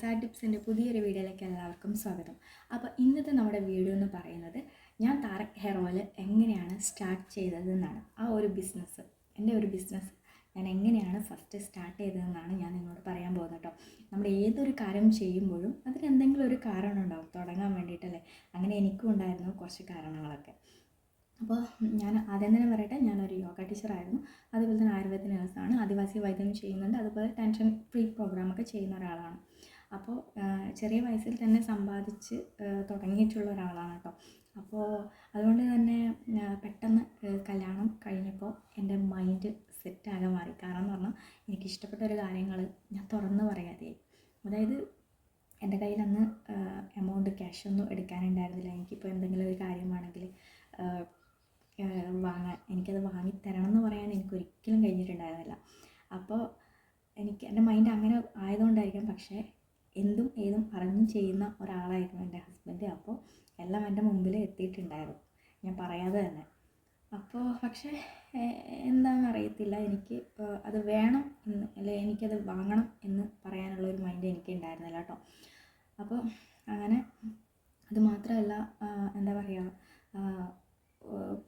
Sad ടിപ്സിന്റെ പുതിയൊരു വീഡിയോയിലേക്ക് എല്ലാവർക്കും സ്വാഗതം. അപ്പോൾ ഇന്നത്തെ നമ്മുടെ വീഡിയോ എന്ന് പറയുന്നത് ഞാൻ താരക് ഹെയർ ഓയിൽ എങ്ങനെയാണ് സ്റ്റാർട്ട് ചെയ്തതെന്നാണ്. ആ ഒരു ബിസിനസ് എന്റെ ഒരു ബിസിനസ് ഞാൻ എങ്ങനെയാണ് ഫസ്റ്റ് സ്റ്റാർട്ട് ചെയ്തതെന്നാണ് ഞാൻ നിങ്ങളോട് പറയാൻ പോകുന്നത് കേട്ടോ. നമ്മൾ ഏതൊരു കാര്യം ചെയ്യുമ്പോഴും അതിന് എന്തെങ്കിലും ഒരു കാരണം ഉണ്ടാവും തുടങ്ങാൻ വേണ്ടിയിട്ടല്ലേ? അങ്ങനെ എനിക്കും ഉണ്ടായിരുന്നു കുറച്ച് കാരണങ്ങളൊക്കെ. അപ്പോൾ ഞാൻ ആദ്യം തന്നെ പറയട്ടെ ഞാനൊരു യോഗ ടീച്ചറായിരുന്നു. അതുപോലെ തന്നെ ആയുർവേദ നേഴ്സാണ്. ആദിവാസി വൈദ്യം ചെയ്യുന്നുണ്ട്. അതുപോലെ ടെൻഷൻ ഫ്രീ പ്രോഗ്രാമൊക്കെ ചെയ്യുന്ന ഒരാളാണ്. അപ്പോൾ ചെറിയ വയസ്സിൽ തന്നെ സമ്പാദിച്ച് തുടങ്ങിയിട്ടുള്ള ഒരാളാണ് കേട്ടോ. അപ്പോൾ അതുകൊണ്ട് തന്നെ പെട്ടെന്ന് കല്യാണം കഴിഞ്ഞപ്പോൾ എന്റെ മൈൻഡ് സെറ്റാകെ മാറി. കാരണം എന്ന് പറഞ്ഞാൽ എനിക്ക് ഇഷ്ടപ്പെട്ട ഒരു കാര്യങ്ങൾ ഞാൻ തുറന്ന് പറയാതെയായി അതായത് എന്റെ കയ്യിൽ അന്ന് എമൗണ്ട് ക്യാഷ് ഒന്നും എടുക്കാനുണ്ടായിരുന്നില്ല. എനിക്കിപ്പോൾ എന്തെങ്കിലും ഒരു കാര്യമാണെങ്കിൽ വാങ്ങാൻ എനിക്കത് വാങ്ങിത്തരണം എന്ന് പറയാൻ എനിക്ക് ഒരിക്കലും കഴിഞ്ഞിട്ടുണ്ടായിരുന്നില്ല. അപ്പോൾ എനിക്ക് എന്റെ മൈൻഡ് അങ്ങനെ ആയതുകൊണ്ടായിരിക്കാം. പക്ഷേ എന്തും ഏതും പറഞ്ഞ് ചെയ്യുന്ന ഒരാളായിരുന്നു എന്റെ ഹസ്ബൻഡ്. അപ്പോൾ എല്ലാം എന്റെ മുമ്പിൽ എത്തിയിട്ടുണ്ടായിരുന്നു. ഞാൻ പറയാതെ തന്നെ. അപ്പോൾ പക്ഷേ എന്താണെന്ന് അറിയത്തില്ല. എനിക്ക് അത് വേണം എന്ന് അല്ലെ എനിക്കത് വാങ്ങണം എന്ന് പറയാനുള്ള ഒരു മൈൻഡ് എനിക്ക് ഉണ്ടായിരുന്നില്ല കേട്ടോ. അപ്പോൾ അങ്ങനെ അത് മാത്രമല്ല എന്താ പറയുക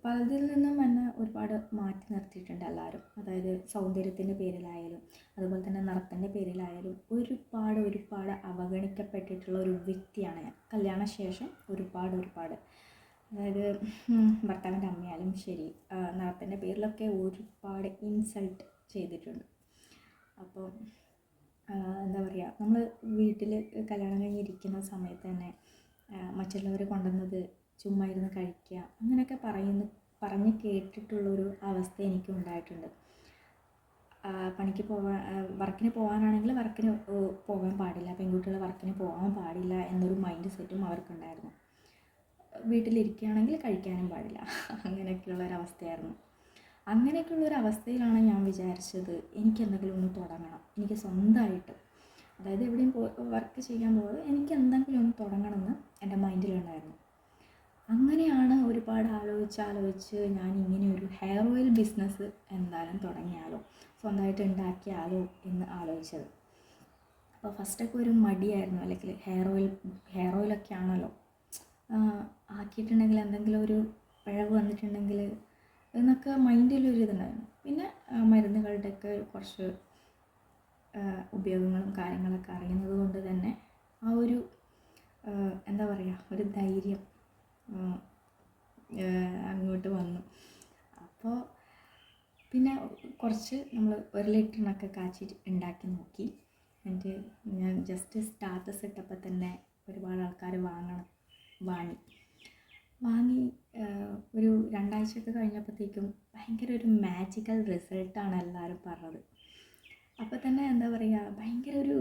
പലതിൽ നിന്നും മാറ്റി നിർത്തിയിട്ടുണ്ട് എല്ലാവരും. അതായത് സൗന്ദര്യത്തിന്റെ പേരിലായാലും അതുപോലെ തന്നെ നിറത്തിന്റെ പേരിലായാലും ഒരുപാട് ഒരുപാട് അവഗണിക്കപ്പെട്ടിട്ടുള്ള ഒരു വ്യക്തിയാണ് ഞാൻ. കല്യാണ ശേഷം ഒരുപാട് ഒരുപാട്. അതായത് ഭർത്താവിന്റെ അമ്മയാലും ശരി നിറത്തിന്റെ പേരിലൊക്കെ ഒരുപാട് ഇൻസൾട്ട് ചെയ്തിട്ടുണ്ട്. അപ്പോൾ എന്താ പറയുക നമ്മൾ വീട്ടിൽ കല്യാണം കഴിഞ്ഞിരിക്കുന്ന സമയത്ത് തന്നെ മറ്റുള്ളവർ കൊണ്ടുവന്നത് ചുമ്മാ ഇരുന്ന് കഴിക്കുക അങ്ങനെയൊക്കെ പറയുന്ന പറഞ്ഞ് കേട്ടിട്ടുള്ളൊരു അവസ്ഥ എനിക്ക് ഉണ്ടായിട്ടുണ്ട് പണിക്ക് പോവാ വർക്കിന് പോകാനാണെങ്കിൽ വർക്കിന് പോകാൻ പാടില്ല. പെൺകുട്ടികൾ വർക്കിന് പോകാൻ പാടില്ല എന്നൊരു മൈൻഡ് സെറ്റും അവർക്കുണ്ടായിരുന്നു. വീട്ടിലിരിക്കുകയാണെങ്കിൽ കഴിക്കാനും പാടില്ല. അങ്ങനെയൊക്കെയുള്ള അവസ്ഥയായിരുന്നു അങ്ങനെയൊക്കെയുള്ള ഒരു അവസ്ഥയിലാണ് ഞാൻ വിചാരിച്ചത് എനിക്ക് എന്തെങ്കിലും ഒന്ന് തുടങ്ങണം. എനിക്ക് സ്വന്തമായിട്ട് അതായത് എവിടെയും പോ വർക്ക് ചെയ്യാൻ പോകാതെ എനിക്ക് എന്തെങ്കിലും ഒന്ന് തുടങ്ങണമെന്ന് എന്റെ മൈൻഡിലുണ്ടായിരുന്നു അങ്ങനെയാണ് ഒരുപാട് ആലോചിച്ച് ആലോചിച്ച് ഞാൻ ഇങ്ങനെ ഒരു ഹെയർ ഓയിൽ ബിസിനസ് എന്തായാലും തുടങ്ങിയാലോ? സ്വന്തമായിട്ട് ഉണ്ടാക്കിയാലോ എന്ന് ആലോചിച്ചത്. അപ്പോൾ ഫസ്റ്റൊക്കെ ഒരു മടിയായിരുന്നു. അല്ലെങ്കിൽ ഹെയർ ഓയിൽ ഹെയർ ഓയിലൊക്കെ ആണല്ലോ. ആക്കിയിട്ടുണ്ടെങ്കിൽ എന്തെങ്കിലും ഒരു പിഴവ് വന്നിട്ടുണ്ടെങ്കിൽ എന്നൊക്കെ മൈൻഡിലൊരു ഇതുണ്ടായിരുന്നു. പിന്നെ മരുന്നുകളുടെയൊക്കെ കുറച്ച് ഉപയോഗങ്ങളും കാര്യങ്ങളൊക്കെ അറിയുന്നത് കൊണ്ട് തന്നെ ആ ഒരു എന്താ പറയുക ഒരു ധൈര്യം അങ്ങോട്ട് വന്നു. അപ്പോൾ പിന്നെ കുറച്ച് നമ്മൾ ഒരു ലിറ്ററിനൊക്കെ കാച്ചി ഉണ്ടാക്കി നോക്കി. എന്നിട്ട് ഞാൻ ജസ്റ്റ് സ്റ്റാറ്റസ് ഇട്ടപ്പോൾ തന്നെ ഒരുപാട് ആൾക്കാർ വാങ്ങണം വാങ്ങി. വാങ്ങി ഒരു രണ്ടാഴ്ചയൊക്കെ കഴിഞ്ഞപ്പോഴത്തേക്കും ഭയങ്കര ഒരു മാജിക്കൽ റിസൾട്ടാണ് എല്ലാവരും പറഞ്ഞത്. അപ്പോൾ തന്നെ എന്താ പറയുക ഭയങ്കര ഒരു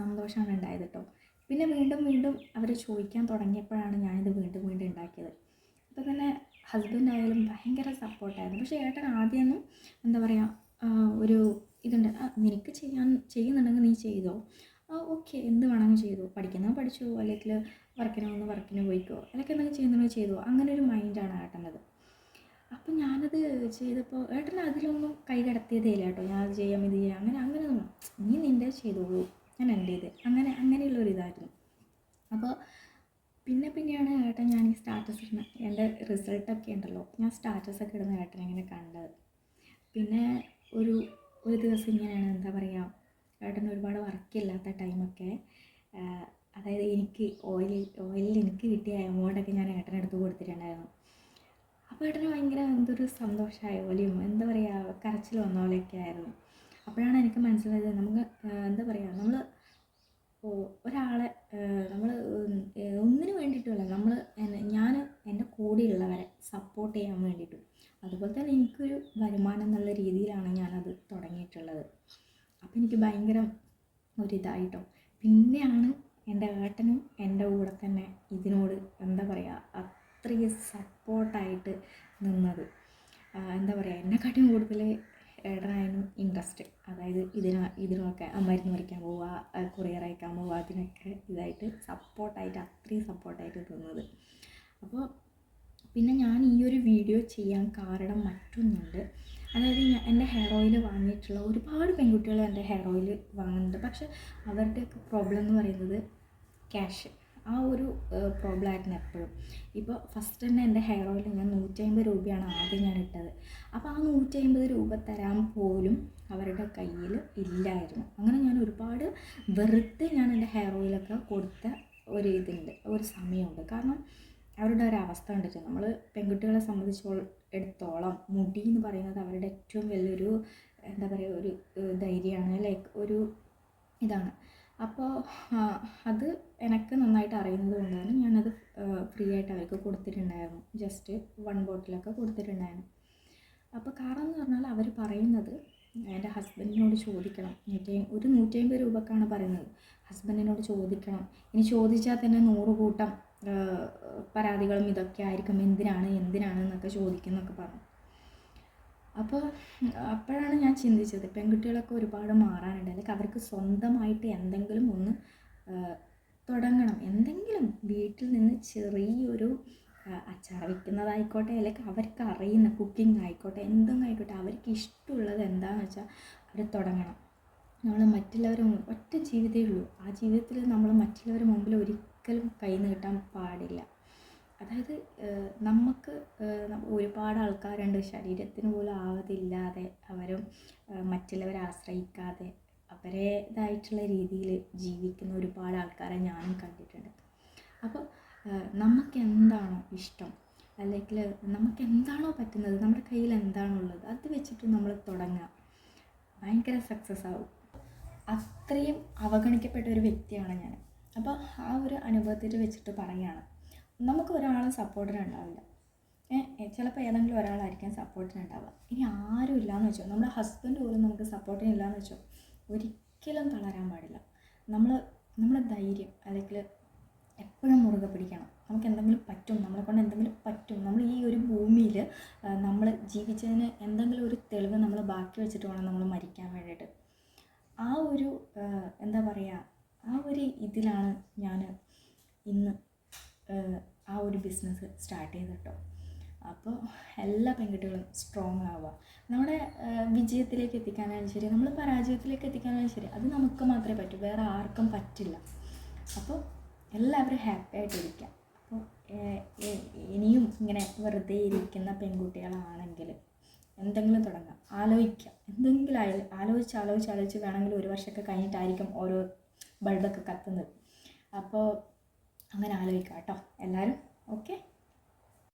സന്തോഷമാണ് ഉണ്ടായത് കേട്ടോ പിന്നെ വീണ്ടും വീണ്ടും അവർ ചോദിക്കാൻ തുടങ്ങിയപ്പോഴാണ് ഞാനിത് വീണ്ടും വീണ്ടും ഉണ്ടാക്കിയത്. അപ്പോൾ തന്നെ ഹസ്ബൻഡായാലും ഭയങ്കര സപ്പോർട്ടായിരുന്നു പക്ഷേ ഏട്ടൻ ആദ്യമൊന്നും എന്താ പറയുക ഒരു ഇതുണ്ട്. നിനക്ക് ചെയ്യാൻ ചെയ്യുന്നുണ്ടെങ്കിൽ നീ ചെയ്തോ? ഓക്കെ എന്ത് വേണമെങ്കിൽ ചെയ്തോ? പഠിക്കുന്ന പഠിച്ചു? അല്ലെങ്കിൽ വർക്കിന് വന്ന് വർക്കിന് പോയിക്കോ? അല്ലെങ്കിൽ എന്തെങ്കിലും ചെയ്യുന്നുണ്ടെങ്കിൽ ചെയ്തോ? അങ്ങനെ ഒരു മൈൻഡാണ് ഏട്ടന്റെത് അപ്പം ഞാനത് ചെയ്തപ്പോൾ ഏട്ടൻ അതിലൊന്നും കൈ കടത്തിയതേ ഇല്ല കേട്ടോ. ഞാൻ ചെയ്യാം ഇത് ചെയ്യാം അങ്ങനെ അങ്ങനെ ഒന്നും നീ നിന്റെ ചെയ്തോളൂ. ഞാൻ എന്റെ ഇത്? അങ്ങനെ അങ്ങനെയുള്ളൊരു ഇതായിരുന്നു അപ്പോൾ പിന്നെ പിന്നെയാണ് ഏട്ടൻ ഞാൻ ഈ സ്റ്റാറ്റസ് ഇടുന്ന എന്റെ റിസൾട്ടൊക്കെ ഉണ്ടല്ലോ. ഞാൻ സ്റ്റാറ്റസൊക്കെ ഇടുന്ന ഏട്ടൻ ഇങ്ങനെ കണ്ടത്. പിന്നെ ഒരു ഒരു ദിവസം ഇങ്ങനെയാണ് എന്താ പറയുക ഏട്ടൻ ഒരുപാട് വർക്കില്ലാത്ത ടൈമൊക്കെ അതായത് എനിക്ക് ഓയിൽ ഓയിലിൽ എനിക്ക് കിട്ടിയ എമൗണ്ടൊക്കെ ഞാൻ ഏട്ടൻ ഏട്ടനെടുത്ത് കൊടുത്തിട്ടുണ്ടായിരുന്നു. അപ്പോൾ ഏട്ടന് ഭയങ്കര എന്തൊരു സന്തോഷമായ പോലെയും എന്താ പറയുക കരച്ചിൽ വന്ന പോലെയൊക്കെ ആയിരുന്നു. അപ്പോഴാണ് എനിക്ക് മനസ്സിലായത് നമുക്ക് എന്താ പറയുക നമ്മൾ ഒരാളെ നമ്മൾ ഒന്നിനു വേണ്ടിയിട്ടല്ല നമ്മൾ ഞാൻ എന്റെ കൂടെയുള്ളവരെ സപ്പോർട്ട് ചെയ്യാൻ വേണ്ടിയിട്ടും. അതുപോലെ തന്നെ എനിക്കൊരു വരുമാനം എന്നുള്ള രീതിയിലാണ് ഞാനത് തുടങ്ങിയിട്ടുള്ളത്. അപ്പോൾ എനിക്ക് ഭയങ്കര ഒരിതായിട്ടോ. പിന്നെയാണ് എന്റെ ഏട്ടനും എന്റെ കൂടെ തന്നെ ഇതിനോട് എന്താ പറയുക അത്രയും സപ്പോർട്ടായിട്ട് നിന്നത്. എന്താ പറയുക എന്നെക്കാട്ടിയും കൂടുതൽ ഏട്ടനായിരുന്നു ഇൻട്രസ്റ്റ് അതായത് ഇതിന് ഇതിനൊക്കെ മരുന്ന് പറിക്കാൻ പോവുക കൊറിയർ അയക്കാൻ പോവുക അതിനൊക്കെ ഇതായിട്ട് സപ്പോർട്ടായിട്ട് അത്രയും സപ്പോർട്ടായിട്ട് നിന്നത് അപ്പോൾ പിന്നെ ഞാൻ ഈ ഒരു വീഡിയോ ചെയ്യാൻ കാരണം മറ്റൊന്നുണ്ട്. അതായത് ഞാൻ എന്റെ ഹെയർ ഓയിൽ വാങ്ങിയിട്ടുള്ള ഒരുപാട് പെൺകുട്ടികൾ എന്റെ ഹെയർ ഓയിൽ വാങ്ങുന്നുണ്ട്. പക്ഷെ അവരുടെയൊക്കെ പ്രോബ്ലം എന്ന് പറയുന്നത് ക്യാഷ് ആ ഒരു പ്രോബ്ലം ആയിരുന്നു എപ്പോഴും. ഇപ്പോൾ ഫസ്റ്റ് തന്നെ എന്റെ ഹെയർ ഓയിൽ ഞാൻ നൂറ്റമ്പത് രൂപയാണ് ആദ്യം ഞാൻ ഇട്ടത്. അപ്പോൾ ആ നൂറ്റമ്പത് രൂപ തരാൻ പോലും അവരുടെ കയ്യിൽ ഇല്ലായിരുന്നു. അങ്ങനെ ഞാൻ ഒരുപാട് വെറുതെ ഞാൻ എന്റെ ഹെയർ ഓയിലൊക്കെ കൊടുത്ത ഒരു ഇതുണ്ട് ഒരു സമയമുണ്ട്. കാരണം അവരുടെ ഒരു അവസ്ഥ കണ്ടിട്ട് നമ്മൾ പെൺകുട്ടികളെ സംബന്ധിച്ചോ എടുത്തോളം മുടി എന്ന് പറയുന്നത് അവരുടെ ഏറ്റവും വലിയൊരു എന്താ പറയുക ഒരു ധൈര്യമാണ്. ലൈക്ക് ഒരു ഇതാണ്. അപ്പോൾ അത് എനിക്ക് നന്നായിട്ട് അറിയുന്നത് കൊണ്ടാണ് ഞാനത് ഫ്രീ ആയിട്ട് അവർക്ക് കൊടുത്തിട്ടുണ്ടായിരുന്നു. ജസ്റ്റ് വൺ ബോട്ടിലൊക്കെ കൊടുത്തിട്ടുണ്ടായിരുന്നു. അപ്പോൾ കാരണം എന്ന് പറഞ്ഞാൽ അവർ പറയുന്നത് എന്റെ ഹസ്ബൻഡിനോട് ചോദിക്കണം. നൂറ്റി ഒരു നൂറ്റി അമ്പത് രൂപക്കാണ് പറയുന്നത്. ഹസ്ബൻഡിനോട് ചോദിക്കണം. ഇനി ചോദിച്ചാൽ തന്നെ നൂറ് കൂട്ടം പരാതികളും ഇതൊക്കെ ആയിരിക്കും. എന്തിനാണ് എന്തിനാണ് എന്നൊക്കെ ചോദിക്കുന്നൊക്കെ പറഞ്ഞു. അപ്പോൾ അപ്പോഴാണ് ഞാൻ ചിന്തിച്ചത് പെൺകുട്ടികളൊക്കെ ഒരുപാട് മാറാനുണ്ട്. അല്ലെങ്കിൽ അവർക്ക് സ്വന്തമായിട്ട് എന്തെങ്കിലും ഒന്ന് തുടങ്ങണം. എന്തെങ്കിലും വീട്ടിൽ നിന്ന് ചെറിയൊരു അച്ചാർ വയ്ക്കുന്നതായിക്കോട്ടെ അല്ലെങ്കിൽ അവർക്ക് അറിയുന്ന കുക്കിംഗ് ആയിക്കോട്ടെ എന്തും ആയിക്കോട്ടെ അവർക്ക് ഇഷ്ടമുള്ളത് എന്താണെന്ന് വെച്ചാൽ അവർ തുടങ്ങണം. നമ്മൾ മറ്റുള്ളവരെ ഒറ്റ ജീവിതമേ ഉള്ളൂ. ആ ജീവിതത്തിൽ നമ്മൾ മറ്റുള്ളവരുടെ മുമ്പിൽ ഒരിക്കലും കൈ നീട്ടാൻ പാടില്ല. അതായത് നമുക്ക് ഒരുപാട് ആൾക്കാരുണ്ട്. ശരീരത്തിന് പോലും ആവതില്ലാതെ അവരും മറ്റുള്ളവരെ ആശ്രയിക്കാതെ അവരുടേതായിട്ടുള്ള രീതിയിൽ ജീവിക്കുന്ന ഒരുപാട് ആൾക്കാരെ ഞാനും കണ്ടിട്ടുണ്ട്. അപ്പോൾ നമുക്ക് എന്താണോ ഇഷ്ടം? അല്ലെങ്കിൽ നമുക്ക് എന്താണോ പറ്റുന്നത്? നമ്മുടെ കയ്യിൽ എന്താണോ ഉള്ളത്? അത് വെച്ചിട്ട് നമ്മൾ തുടങ്ങുക ഭയങ്കര സക്സസ് ആവും. അത്രയും അവഗണിക്കപ്പെട്ട ഒരു വ്യക്തിയാണ് ഞാൻ അപ്പോൾ ആ ഒരു അനുഭവത്തിൽ വെച്ചിട്ട് പറയുകയാണ് നമുക്ക് ഒരാളും സപ്പോർട്ടിന് ഉണ്ടാവില്ല. ചിലപ്പോൾ ഏതെങ്കിലും ഒരാളായിരിക്കും സപ്പോർട്ടിന് ഉണ്ടാവുക. ഇനി ആരും ഇല്ലയെന്ന് വെച്ചോ നമ്മുടെ ഹസ്ബൻഡ് പോലും നമുക്ക് സപ്പോർട്ടിന് ഇല്ലയെന്ന് വെച്ചോ ഒരിക്കലും തളരാൻ പാടില്ല. നമ്മൾ നമ്മുടെ ധൈര്യം അല്ലെങ്കിൽ എപ്പോഴും മുറുകെ പിടിക്കണം. നമുക്ക് എന്തെങ്കിലും പറ്റും നമ്മളെ കൊണ്ട് എന്തെങ്കിലും പറ്റും. നമ്മൾ ഈ ഒരു ഭൂമിയിൽ നമ്മൾ ജീവിച്ചതിന് എന്തെങ്കിലും ഒരു തെളിവ് നമ്മൾ ബാക്കി വെച്ചിട്ട് വേണം നമ്മൾ മരിക്കാൻ വേണ്ടിയിട്ട്. ആ ഒരു എന്താ പറയുക ആ ഒരു ഇതിലാണ് ഞാൻ ഇന്ന് ആ, ഒരു ബിസിനസ് സ്റ്റാർട്ട് ചെയ്തത് കേട്ടോ അപ്പോൾ എല്ലാ പെൺകുട്ടികളും സ്ട്രോങ് ആവുക. നമ്മുടെ വിജയത്തിലേക്ക് എത്തിക്കാനായാലും ശരി നമ്മൾ പരാജയത്തിലേക്ക് എത്തിക്കാനായാലും ശരി അത് നമുക്ക് മാത്രമേ പറ്റൂ വേറെ ആർക്കും പറ്റില്ല. അപ്പോൾ എല്ലാവരും ഹാപ്പി ആയിട്ടിരിക്കുക അപ്പോൾ ഇനിയും ഇങ്ങനെ വെറുതെ ഇരിക്കുന്ന പെൺകുട്ടികളാണെങ്കിൽ എന്തെങ്കിലും തുടങ്ങാം. ആലോചിക്കാം. എന്തെങ്കിലും ആയാലും ആലോചിച്ച് ആലോചിച്ച് ആലോചിച്ച് വേണമെങ്കിൽ ഒരു വർഷമൊക്കെ കഴിഞ്ഞിട്ടായിരിക്കും ഓരോ ബൾബൊക്കെ കത്തുന്നത്. അപ്പോൾ അങ്ങനെ ആലോചിക്കാം കേട്ടോ എല്ലാവരും. ഓക്കെ